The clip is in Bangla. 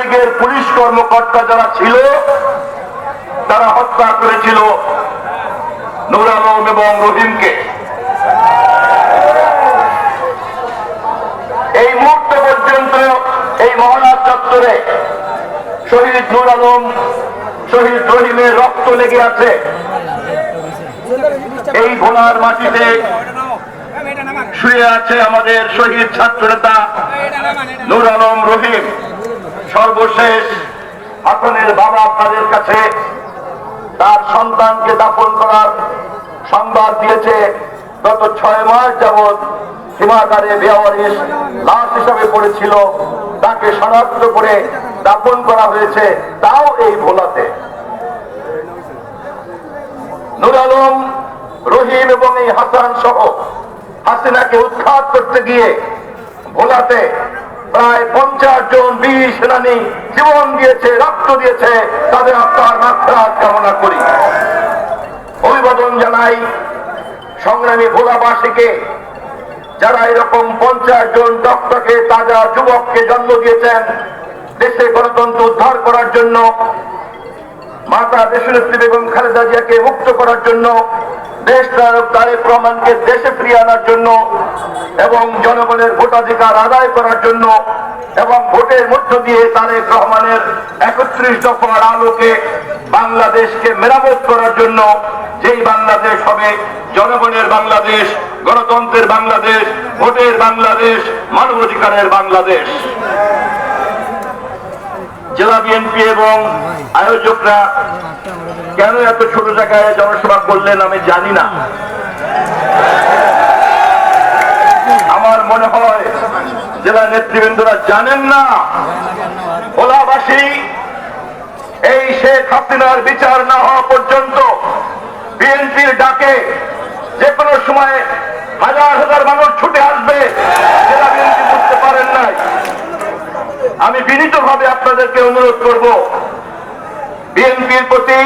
লীগের পুলিশ কর্মকর্তা যারা ছিল, তারা হত্যা করেছিল নুর এবং রহিমকে। এই মুহূর্ত পর্যন্ত এই মহারাজ চত্বরে শহীদ নুর আলম, শহীদ রহিমের রক্ত লেগে আছে। এই ভোলার মাটিতে শুয়ে আছে আমাদের শহীদ ছাত্র নেতা নুর আলম রহিম। সর্বশেষ হাসানের বাবা আপনাদের কাছে তার সন্তানকে দাফন করার সংবাদ দিয়েছে। গত ছয় মাস যাবৎ হিমাগারে বেওয়ারিশ লাশ হিসাবে পড়েছিল। তাকে শনাক্ত করে দাফন করা হয়েছে তাও এই ভোলাতে। নুর আলম, রহিম এবং এই হাসান সহ হাসিনাকে উৎখাত করতে গিয়ে ভোলাতে প্রায় পঞ্চাশ জন বীর সেনানী জীবন দিয়েছে, রক্ত দিয়েছে, তাদের আত্মার মাত্রা কামনা করি। অভিবাদন জানাই সংগ্রামী ভোলাবাসীকে, যারা এরকম পঞ্চাশ জন ডক্টরকে, তাজা যুবককে জন্ম দিয়েছেন, দেশে গণতন্ত্র উদ্ধার করার জন্য, মাতা দেশনেত্রী বেগম খালেদা জিয়াকে মুক্ত করার জন্য এবং জনগণের ভোটাধিকার আদায় করার জন্য এবং ভোটের মধ্য দিয়ে তারেক রহমানের আলোকে বাংলাদেশকে মেরামত করার জন্য যেই বাংলাদেশ হবে, জনগণের বাংলাদেশ, গণতন্ত্রের বাংলাদেশ, ভোটের বাংলাদেশ, মানবাধিকারের বাংলাদেশ। জেলা বিএনপি এবং আয়োজকরা কেন এত ছোট জায়গায় জনসভা করলেন আমি জানি না। আমার মনে হয় জেলা নেতৃবৃন্দরা জানেন না। ভোলাবাসী এই শেখ হাসিনার বিচার না হওয়া পর্যন্ত বিএনপির ডাকে যে কোনো সময় হাজার হাজার মানুষ ছুটে আসবে জেলা বিএনপি বুঝতে পারেন নাই আমি বিনীতভাবে আপনাদেরকে অনুরোধ করব বিএনপির প্রতি